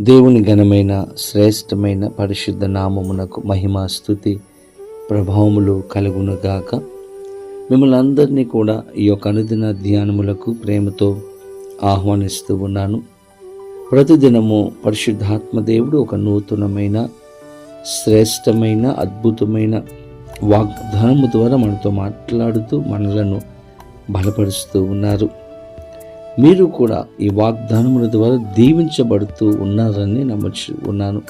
దేవుని ఘనమైన శ్రేష్టమైన పరిశుద్ధ నామమునకు మహిమ స్థుతి ప్రభావములు కలుగునుగాక. మిమ్మల్ని అందరినీ కూడా ఈ యొక్క అనుదిన ధ్యానములకు ప్రేమతో ఆహ్వానిస్తూ ఉన్నాను. ప్రతిదినము పరిశుద్ధాత్మ దేవుడు ఒక నూతనమైన శ్రేష్టమైన అద్భుతమైన వాగ్దానము ద్వారా మనతో మాట్లాడుతూ మనలను బలపరుస్తూ ఉన్నారు. మీరు కూడా ఈ వాగ్దానముల ద్వారా దీవించబడుతూ ఉన్నారని నమ్మచ్చు ఉన్నాను.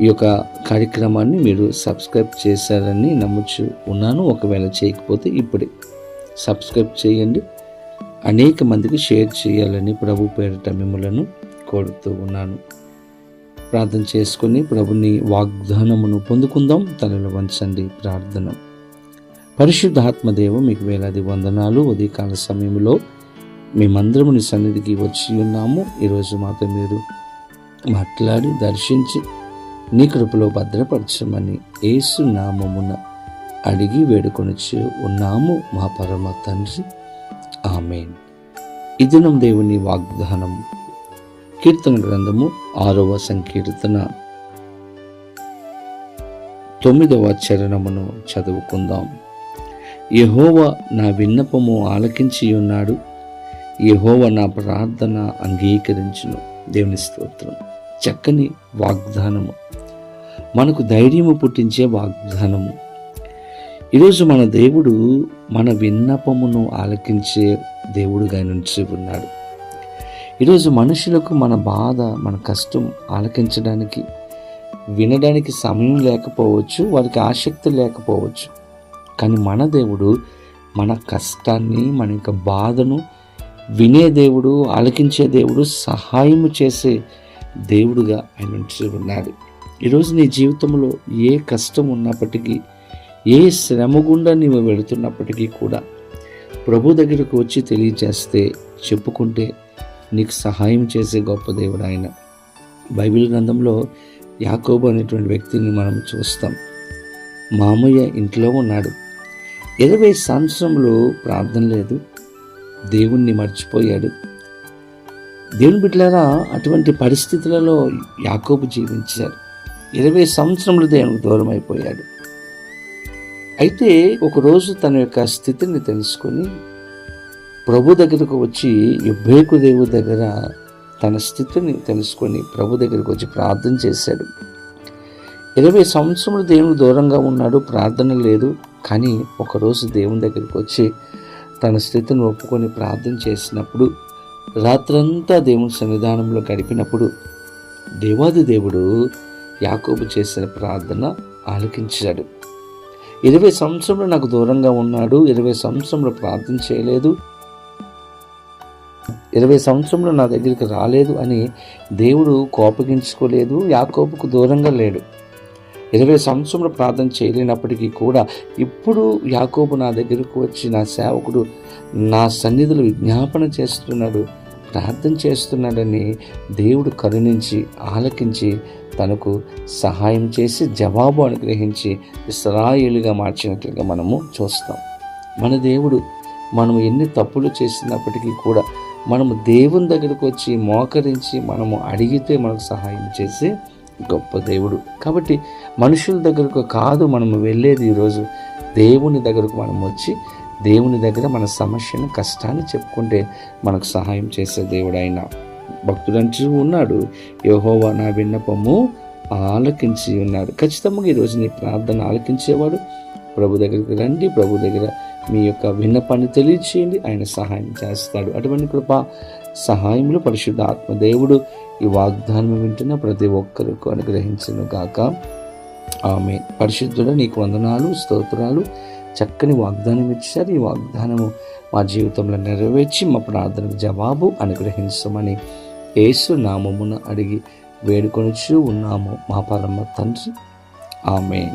ఈ యొక్క కార్యక్రమాన్ని మీరు సబ్స్క్రైబ్ చేశారని నమ్మచ్చు ఉన్నాను. ఒకవేళ చేయకపోతే ఇప్పుడే సబ్స్క్రైబ్ చేయండి. అనేక మందికి షేర్ చేయాలని ప్రభు పేరిట మిమ్మలను కోరుతూ ఉన్నాను. ప్రార్థన చేసుకుని ప్రభుని వాగ్దానమును పొందుకుందాం. తనలో వంచండి ప్రార్థన. పరిశుద్ధాత్మదేవ మీకు వేలాది వందనాలు. ఉదయకాల సమయంలో మేమందరము నీ సన్నిధికి వచ్చి ఉన్నాము. ఈరోజు మాతో మీరు మాట్లాడి దర్శించి నీ కృపలో భద్రపరచమని ఏసు నామమున అడిగి వేడుకొనిచ్చి ఉన్నాము. మా పరమ తండ్రి. ఆమెన్. ఇదినం దేవుని వాగ్దానం కీర్తన గ్రంథము ఆరవ సంకీర్తన. తొమ్మిదవ చరణమును చదువుకుందాం. యహోవా నా విన్నపము ఆలకించి ఉన్నాడు యహోవ నా ప్రార్థన అంగీకరించును. దేవుని స్తోత్రం. చక్కని వాగ్దానము. మనకు ధైర్యము పుట్టించే వాగ్దానము. ఈరోజు మన దేవుడు మన విన్నపమును ఆలకించే దేవుడుగా నుంచి ఉన్నాడు. ఈరోజు మనుషులకు మన బాధ మన కష్టం ఆలకించడానికి వినడానికి సమయం లేకపోవచ్చు వారికి ఆసక్తి లేకపోవచ్చు. కానీ మన దేవుడు మన కష్టాన్ని మన యొక్క బాధను వినే దేవుడు ఆలకించే దేవుడు సహాయము చేసే దేవుడుగా ఆయన ఉంచి ఉన్నాడు ఈరోజు నీ జీవితంలో ఏ కష్టం ఉన్నప్పటికీ ఏ శ్రమ గుండా నీవు వెళుతున్నప్పటికీ కూడా ప్రభు దగ్గరకు వచ్చి తెలియజేస్తే చెప్పుకుంటే నీకు సహాయం చేసే గొప్ప దేవుడు ఆయన. బైబిల్ గ్రంథంలో యాకోబు అనేటువంటి వ్యక్తిని మనం చూస్తాం. మామయ్య ఇంట్లో ఉన్నాడు. ఇరవై సంవత్సరంలో ప్రార్థన లేదు. దేవుణ్ణి మర్చిపోయాడు. దేవుని బిడ్డలారా అటువంటి పరిస్థితులలో యాకోబు జీవించారు ఇరవై సంవత్సరములు దేవునికి దూరం అయిపోయాడు అయితే ఒకరోజు తన యొక్క స్థితిని తెలుసుకొని ప్రభు దగ్గరకు వచ్చి యుబ్బేకు దేవుడి దగ్గర తన స్థితిని తెలుసుకొని ప్రభు దగ్గరకు వచ్చి ప్రార్థన చేశాడు. ఇరవై సంవత్సరములు దేవునికి దూరంగా ఉన్నాడు ప్రార్థన లేదు. కానీ ఒకరోజు దేవుని దగ్గరికి వచ్చి తన స్థితిని ఒప్పుకొని ప్రార్థన చేసినప్పుడు రాత్రంతా దేవుని సన్నిధానంలో గడిపినప్పుడు దేవాది దేవుడు యాకోబు చేసిన ప్రార్థన ఆలకించాడు. ఇరవై సంవత్సరంలో నాకు దూరంగా ఉన్నాడు ఇరవై సంవత్సరంలో ప్రార్థన చేయలేదు ఇరవై సంవత్సరంలో నా దగ్గరికి రాలేదు అని దేవుడు కోపగించుకోలేదు యాకోబుకు దూరంగా లేడు. ఇరవై సంవత్సరంలో ప్రార్థన చేయలేనప్పటికీ కూడా ఇప్పుడు యాకోబు నా దగ్గరకు వచ్చి నా సేవకుడు నా సన్నిధులు విజ్ఞాపన చేస్తున్నాడు ప్రార్థన చేస్తున్నాడని దేవుడు కరుణించి ఆలకించి తనకు సహాయం చేసి జవాబు అనుగ్రహించి ఇస్రాయిలుగా మార్చినట్లుగా మనము చూస్తాం. మన దేవుడు మనం ఎన్ని తప్పులు చేసినప్పటికీ కూడా మనము దేవుని దగ్గరకు వచ్చి మోకరించి మనము అడిగితే మనకు సహాయం చేసి గొప్ప దేవుడు. కాబట్టి మనుషుల దగ్గరకు కాదు మనము వెళ్ళేది ఈరోజు. దేవుని దగ్గరకు మనం వచ్చి దేవుని దగ్గర మన సమస్యను కష్టాన్ని చెప్పుకుంటే మనకు సహాయం చేసే దేవుడు ఆయన భక్తుడంటూ ఉన్నాడు. యహోవా నా విన్నపము ఆలకించి ఉన్నాడు. ఖచ్చితంగా ఈరోజు నీ ప్రార్థన ఆలకించేవాడు. ప్రభు దగ్గరికి రండి. ప్రభు దగ్గర మీ యొక్క విన్నపాన్ని తెలియచేయండి. ఆయన సహాయం చేస్తాడు. అటువంటి కృప సహాయములు పరిశుద్ధ ఆత్మదేవుడు ఈ వాగ్దానం వింటున్న ప్రతి ఒక్కరికి అనుగ్రహించను గాక. ఆమె పరిశుద్ధుడ నీకు వందనాలు స్తోత్రాలు. చక్కని వాగ్దానం ఇచ్చారు. ఈ వాగ్దానము మా జీవితంలో నెరవేర్చి మా ప్రార్థనకు జవాబు అనుగ్రహించమని యేసు నామమున అడిగి వేడుకొనిచూ ఉన్నాము మా పరమ తండ్రి. ఆమె